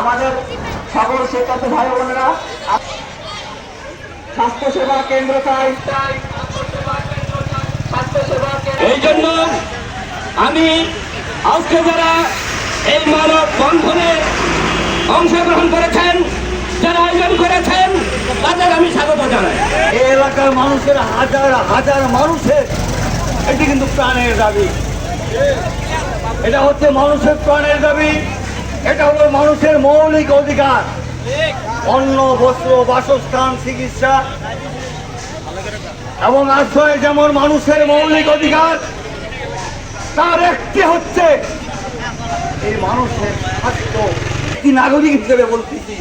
আমাদের সকল শিক্ষার্থী ভাই বোনেরা স্বাস্থ্য সেবা কেন্দ্র চাই। এই জন্য আমি আজকে যারা এই মানব বন্ধনে অংশগ্রহণ করেছেন যারা আয়োজন করেছেন তাদের আমি স্বাগত জানাই। এই এলাকার মানুষের হাজার হাজার মানুষের এটি কিন্তু প্রাণের দাবি। এটা হচ্ছে মানুষের প্রাণের দাবি। এটা হলো মানুষের মৌলিক অধিকার। অন্ন, বস্ত্র, বাসস্থান, চিকিৎসা। এবং আশ্রয় যেমন মানুষের মৌলিক অধিকার, তার একটি হচ্ছে এই মানুষের স্বাস্থ্য। একটি নাগরিক হিসেবে বলতেছি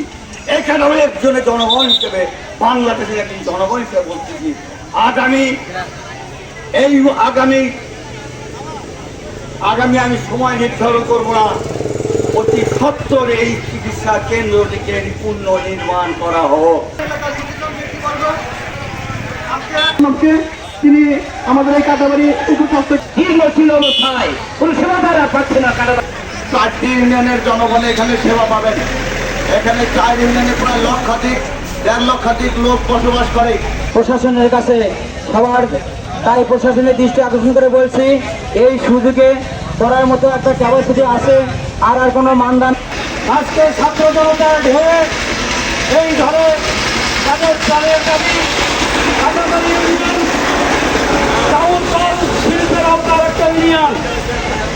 এখানেও একজনের জনগণ হিসেবে, বাংলাদেশের একজন জনগণ হিসেবে বলতেছি, আগামী এই আগামী আগামী আমি সময় নির্ধারণ করব না। অতি সত্তর এই চিকিৎসা কেন্দ্রটিকে পূর্ণ নির্মাণ করা হোক। তিনি আমাদের এই কাটাবাড়ি উপস্বাস্থ্য দীর্ঘ ছিল অবস্থায়। কোন সেবা তারা পাচ্ছে না কারণ চারটি ইউনিয়নের জনগণ এখানে সেবা পাবেন। এখানে চার ইউনিয়নে প্রায় লক্ষাধিক দেড় লক্ষাধিক লোক বসবাস করে। প্রশাসনের কাছে সবার তাই প্রশাসনের দৃষ্টি আকর্ষণ করে বলছি এই সুযোগে করার মতো একটা ক্যাপাসিটি আছে। আর আর কোনো মানদান আজকে ছাত্র জনতার ঢেউ এই ধরে তাদের প্রাণের দাবি কাটাতালি ইউনিয়ন শিল্পের আপনার একটা ইউনিয়ন।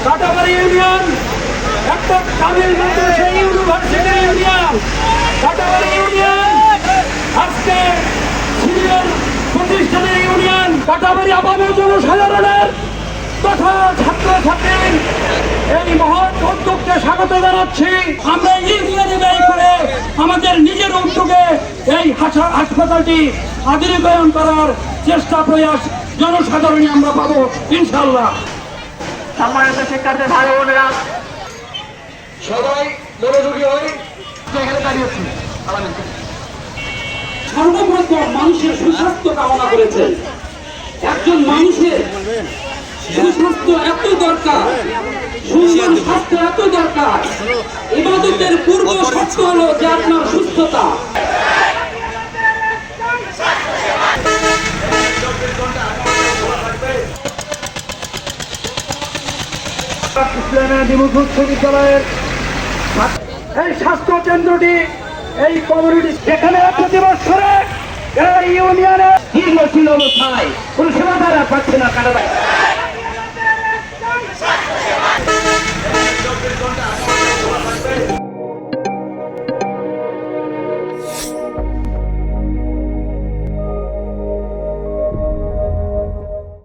কাটাবাড়ি ইউনিয়ন, একটা তামিল মাদ্রাসা ইউনিভার্সিটির ইউনিয়ন। কাটাবাড়ি ইউনিয়ন, আজকে সিনিয়র প্রতিষ্ঠানের ইউনিয়ন। কাটাবাড়ি আবামের জনসাধারণের তথা ছাত্র ছাত্রছাত্রীর এই মহৎ উদ্যোগকে স্বাগত জানাচ্ছি। আমরা ইউনিয়নে ব্যয় করে আমাদের নিজের উদ্যোগে এই হাসপাতালটি আধুনিকায়ন করার চেষ্টা প্রয়াস জনসাধারণই আমরা পাবো ইনশাল্লাহ সম্মানিত শিক্ষার্থী ভাই বোনেরা। সবাই মনোযোগী হই এখানে দাঁড়িয়েছি সর্বপ্রথম মানুষের সুস্বাস্থ্য কামনা করেছেন একজন মানুষের সুস্বাস্থ্য এত দরকার। সুন্দর স্বাস্থ্য এত দরকার। ইবাদতের পূর্ব শর্ত হলো যে আপনার সুস্থতা। এই স্বাস্থ্য কেন্দ্রটি এই কমিউনিটি যেখানে প্রতি বছরে ইউনিয়নে। দীর্ঘ ছিল অবস্থায়। কোন সেবা তারা পাচ্ছে না কারণ